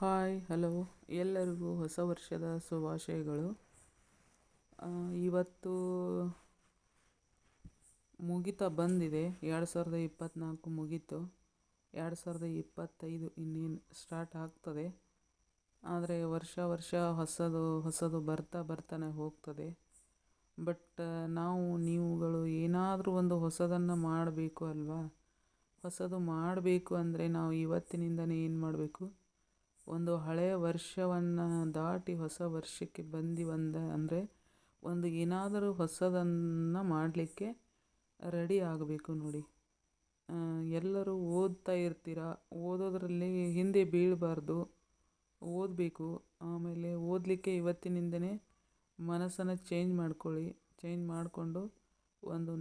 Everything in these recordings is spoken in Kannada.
Hi, hello. ಎಲ್ಲರಿಗೂ ಹೊಸ ವರ್ಷದ ಶುಭಾಶಯಗಳು. ಇವತ್ತು ಮುಗಿತಾ ಬಂದಿದೆ. ಎರಡು ಸಾವಿರದ ಇಪ್ಪತ್ತ್ನಾಲ್ಕು ಮುಗೀತು. ಎರಡು ಸಾವಿರದ ಇಪ್ಪತ್ತೈದು ಇನ್ನೇನು ಸ್ಟಾರ್ಟ್ ಆಗ್ತದೆ. ಆದರೆ ವರ್ಷ ವರ್ಷ ಹೊಸದು ಹೊಸದು ಬರ್ತಾ ಬರ್ತಾನೆ ಹೋಗ್ತದೆ. ಬಟ್ ನಾವು, ನೀವುಗಳು ಏನಾದರೂ ಒಂದು ಹೊಸದನ್ನು ಮಾಡಬೇಕು ಅಲ್ವಾ? ಹೊಸದು ಮಾಡಬೇಕು ಅಂದರೆ ನಾವು ಇವತ್ತಿನಿಂದನೇ ಏನು ಮಾಡಬೇಕು? ಒಂದು ಹಳೆಯ ವರ್ಷವನ್ನು ದಾಟಿ ಹೊಸ ವರ್ಷಕ್ಕೆ ಬಂದಿವಂದ ಅಂದರೆ ಒಂದು ಏನಾದರೂ ಹೊಸದನ್ನು ಮಾಡಲಿಕ್ಕೆ ರೆಡಿ ಆಗಬೇಕು ನೋಡಿ. ಎಲ್ಲರೂ ಓದ್ತಾ ಇರ್ತೀರ? ಓದೋದರಲ್ಲಿ ಹಿಂದೆ ಬೀಳಬಾರ್ದು. ಓದಬೇಕು. ಆಮೇಲೆ ಓದಲಿಕ್ಕೆ ಇವತ್ತಿನಿಂದನೇ ಮನಸ್ಸನ್ನು ಚೇಂಜ್ ಮಾಡ್ಕೊಳ್ಳಿ. ಚೇಂಜ್ ಮಾಡಿಕೊಂಡು ಒಂದು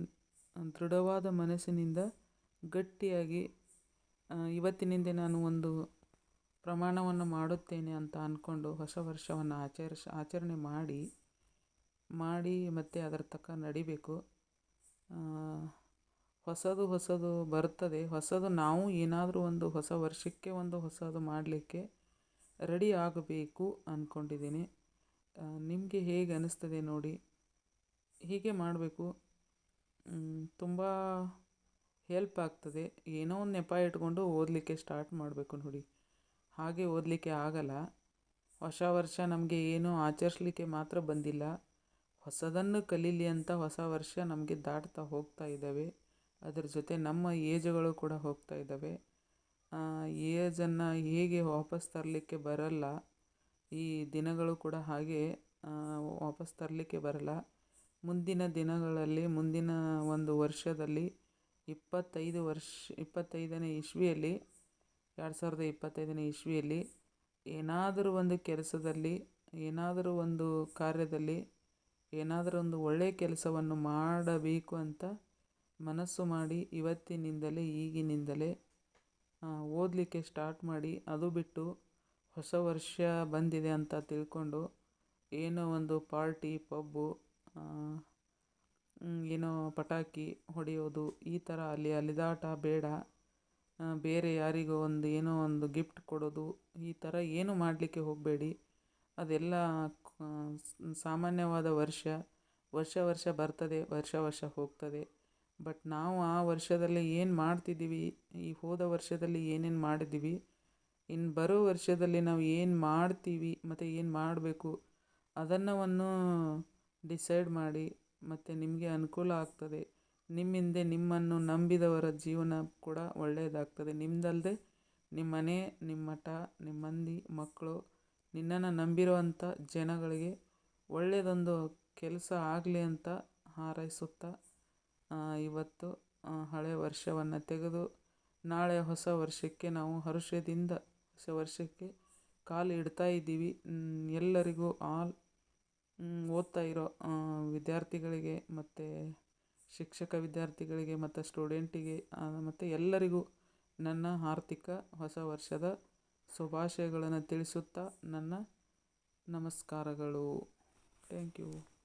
ದೃಢವಾದ ಮನಸ್ಸಿನಿಂದ ಗಟ್ಟಿಯಾಗಿ ಇವತ್ತಿನಿಂದ ನಾನು ಒಂದು ಪ್ರಮಾಣವನ್ನು ಮಾಡುತ್ತೇನೆ ಅಂತ ಅಂದ್ಕೊಂಡು ಹೊಸ ವರ್ಷವನ್ನು ಆಚರಿಸ, ಆಚರಣೆ ಮಾಡಿ ಮಾಡಿ ಮತ್ತು ಅದರ ತಕ್ಕ ನಡಿಬೇಕು. ಹೊಸದು ಹೊಸದು ಬರ್ತದೆ. ಹೊಸದು ನಾವು ಏನಾದರೂ ಒಂದು ಹೊಸ ವರ್ಷಕ್ಕೆ ಒಂದು ಹೊಸದು ಮಾಡಲಿಕ್ಕೆ ರೆಡಿ ಆಗಬೇಕು ಅಂದ್ಕೊಂಡಿದ್ದೀನಿ ನಿಮಗೆ ಹೇಗೆ ಅನ್ನಿಸ್ತದೆ ನೋಡಿ. ಹೀಗೆ ಮಾಡಬೇಕು. ತುಂಬ ಹೆಲ್ಪ್ ಆಗ್ತದೆ. ಏನೋ ಒಂದು ನೆಪ ಇಟ್ಕೊಂಡು ಓದಲಿಕ್ಕೆ ಸ್ಟಾರ್ಟ್ ಮಾಡಬೇಕು ನೋಡಿ. ಹಾಗೆ ಓದಲಿಕ್ಕೆ ಆಗಲ್ಲ. ಹೊಸ ವರ್ಷ ನಮಗೆ ಏನೂ ಆಚರಿಸ್ಲಿಕ್ಕೆ ಮಾತ್ರ ಬಂದಿಲ್ಲ. ಹೊಸದನ್ನು ಕಲೀಲಿ ಅಂತ ಹೊಸ ವರ್ಷ ನಮಗೆ ದಾಟ್ತಾ ಹೋಗ್ತಾ ಇದ್ದಾವೆ. ಅದರ ಜೊತೆ ನಮ್ಮ ಏಜುಗಳು ಕೂಡ ಹೋಗ್ತಾ ಇದ್ದಾವೆ. ಏಜನ್ನು ಹೇಗೆ ವಾಪಸ್ ತರಲಿಕ್ಕೆ ಬರಲ್ಲ, ಈ ದಿನಗಳು ಕೂಡ ಹಾಗೆ ವಾಪಸ್ ತರಲಿಕ್ಕೆ ಬರಲ್ಲ. ಮುಂದಿನ ದಿನಗಳಲ್ಲಿ, ಮುಂದಿನ ಒಂದು ವರ್ಷದಲ್ಲಿ ಇಪ್ಪತ್ತೈದು ವರ್ಷ, ಇಪ್ಪತ್ತೈದನೇ ಇಸ್ವಿಯಲ್ಲಿ ಎರಡು ಸಾವಿರದ ಇಪ್ಪತ್ತೈದನೇ ಇಸ್ವಿಯಲ್ಲಿ ಏನಾದರೂ ಒಂದು ಕೆಲಸದಲ್ಲಿ, ಏನಾದರೂ ಒಂದು ಕಾರ್ಯದಲ್ಲಿ, ಏನಾದರೂ ಒಂದು ಒಳ್ಳೆಯ ಕೆಲಸವನ್ನು ಮಾಡಬೇಕು ಅಂತ ಮನಸ್ಸು ಮಾಡಿ ಇವತ್ತಿನಿಂದಲೇ, ಈಗಿನಿಂದಲೇ ಓದಲಿಕ್ಕೆ ಸ್ಟಾರ್ಟ್ ಮಾಡಿ, ಅದು ಬಿಟ್ಟು ಹೊಸ ವರ್ಷ ಬಂದಿದೆ ಅಂತ ತಿಳ್ಕೊಂಡು ಏನೋ ಒಂದು ಪಾರ್ಟಿ, ಪಬ್ಬು ಏನೋ ಪಟಾಕಿ ಹೊಡೆಯೋದು, ಈ ಥರ ಅಲ್ಲಿ ಅಲಿದಾಟ ಬೇಡ. ಬೇರೆ ಯಾರಿಗೋ ಒಂದು ಏನೋ ಒಂದು ಗಿಫ್ಟ್ ಕೊಡೋದು, ಈ ಥರ ಏನು ಮಾಡಲಿಕ್ಕೆ ಹೋಗಬೇಡಿ. ಅದೆಲ್ಲ ಸಾಮಾನ್ಯವಾದ ವರ್ಷ ವರ್ಷ ವರ್ಷ ಬರ್ತದೆ, ವರ್ಷ ವರ್ಷ ಹೋಗ್ತದೆ. ಬಟ್ ನಾವು ಆ ವರ್ಷದಲ್ಲಿ ಏನು ಮಾಡ್ತಿದ್ದೀವಿ, ಈ ಹೋದ ವರ್ಷದಲ್ಲಿ ಏನೇನು ಮಾಡಿದ್ದೀವಿ ಇನ್ನು ಬರೋ ವರ್ಷದಲ್ಲಿ ನಾವು ಏನು ಮಾಡ್ತೀವಿ, ಮತ್ತು ಏನು ಮಾಡಬೇಕು, ಅದನ್ನವನ್ನು ಡಿಸೈಡ್ ಮಾಡಿ, ಮತ್ತು ನಿಮಗೆ ಅನುಕೂಲ ಆಗ್ತದೆ. ನಿಮ್ಮಿಂದೆ ನಿಮ್ಮನ್ನು ನಂಬಿದವರ ಜೀವನ ಕೂಡ ಒಳ್ಳೆಯದಾಗ್ತದೆ. ನಿಮ್ಮದಲ್ಲದೆ ನಿಮ್ಮ ಮನೆ ನಿಮ್ಮ ಮಠ ನಿಮ್ಮ ಮಂದಿ, ಮಕ್ಕಳು, ನಿನ್ನನ್ನು ನಂಬಿರುವಂಥ ಜನಗಳಿಗೆ ಒಳ್ಳೆಯದೊಂದು ಕೆಲಸ ಆಗಲಿ ಅಂತ ಹಾರೈಸುತ್ತಾ ಇವತ್ತು ಹಳೆಯ ವರ್ಷವನ್ನು ತೆಗೆದು ನಾಳೆ ಹೊಸ ವರ್ಷಕ್ಕೆ ನಾವು ಹರುಷದಿಂದ ಹೊಸ ವರ್ಷಕ್ಕೆ ಕಾಲು ಇಡ್ತಾ ಇದ್ದೀವಿ. ಎಲ್ಲರಿಗೂ ಆಲ್ ಓದ್ತಾ ಇರೋ ವಿದ್ಯಾರ್ಥಿಗಳಿಗೆ ಮತ್ತು ಶಿಕ್ಷಕ ವಿದ್ಯಾರ್ಥಿಗಳಿಗೆ ಮತ್ತು ಸ್ಟೂಡೆಂಟಿಗೆ ಮತ್ತು ಎಲ್ಲರಿಗೂ ನನ್ನ ಆರ್ಥಿಕ ಹೊಸ ವರ್ಷದ ಶುಭಾಶಯಗಳನ್ನು ತಿಳಿಸುತ್ತಾ ನನ್ನ ನಮಸ್ಕಾರಗಳು. Thank you.